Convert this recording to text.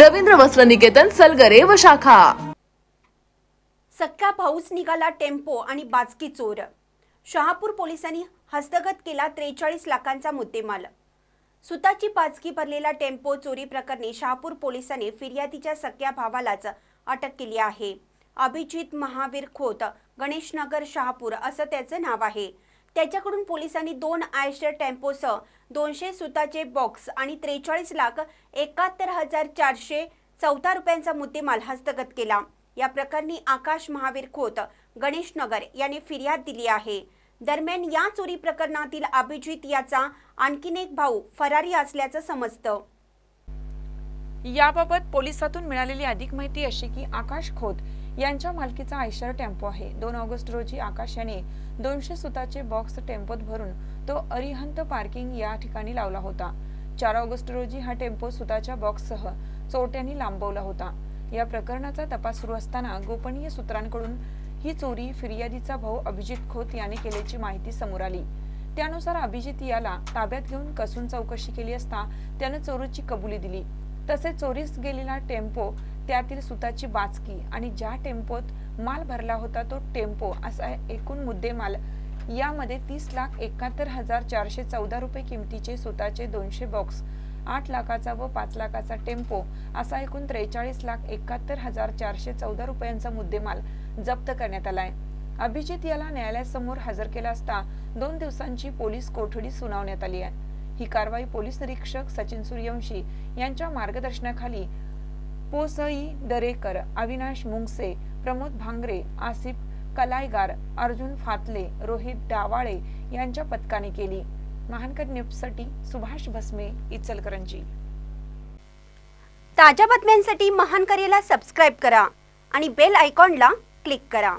रवींद्र वस्त्र निकेतन सलगरे व शाखा. सख्या भाऊस निघाला टेम्पो आणि बाचकी चोर. शहापूर पोलिसांनी हस्तगत केला त्रेचाळीस लाखांचा मुद्देमाल. सुताची पाचकी भरलेला टेम्पो चोरी प्रकरणी शहापूर पोलिसांनी फिर्यादीच्या सख्या भावालाच अटक केली आहे. अभिजित महावीर खोत गणेशनगर शहापूर असं त्याचं नाव आहे. त्याच्याकडून पोलिसांनी दोन आयशर टेम्पोसह दोनशे सुताचे बॉक्स आणि त्रेचाळीस लाख एकाहत्तर हजार चारशे चौदा रुपयांचा मुद्देमाल हस्तगत केला. या प्रकरणी आकाश महावीर खोत गणेश नगर यांनी फिर्याद दिली आहे. दरम्यान या चोरी प्रकरणातील अभिजित याचा आणखीन एक भाऊ फरारी असल्याचं समजतं. याबाबत पोलिसातून मिळालेली अधिक माहिती अशी की आकाश खोत यांच्या मालकीचा आयशर टेम्पो आहे. दोन ऑगस्ट रोजी आकाश याने दोनशे सुताचे बॉक्स टेम्पोत भरून तो अरिहंत पार्किंग या ठिकाणी लावला होता. चार ऑगस्ट रोजी हा टेम्पो सुताच्या बॉक्ससह चोरट्यांनी लांबवला होता. या प्रकरणाचा तपास सुरू असताना गोपनीय सूत्रांकडून ही चोरी फिर्यादीचा भाऊ अभिजित खोत याने केल्याची माहिती समोर आली. त्यानुसार अभिजित याला ताब्यात घेऊन कसून चौकशी केली असता त्यानं चोरीची कबुली दिली. तसेच चोरीस गेलेला टेम्पो त्यातील सुताची बाचकी आणि ज्या टेम्पोत माल भरला होता तो टेम्पो असा एकूण मुद्देमाल. यामध्ये तीस लाख एकाहत्तर हजार चारशे चौदा रुपये किमतीचे सुताचे दोनशे बॉक्स आठ लाखाचा व पाच लाखाचा टेम्पो असा एकूण त्रेचाळीस लाख एकाहत्तर हजार चारशे चौदा रुपयांचा मुद्देमाल जप्त करण्यात आलाय. अभिजित याला न्यायालयासमोर हजर केला असता दोन दिवसांची पोलीस कोठडी सुनावण्यात आली आहे. ही कारवाई पोलीस निरीक्षक सचिन सूर्यवंशी यांच्या मार्गदर्शनाखाली पोसई दरेकर अविनाश मुंगसे प्रमोद भांगरे आसिफ कलायगार अर्जुन फातले रोहित डावाळे यांच्या पथकाने केली. महानकर न्यूजसाठी सुभाष भस्मे इचलकरंजी. ताज्या बातम्यांसाठी महानकरेला सबस्क्राईब करा आणि बेल आयकॉनला क्लिक करा.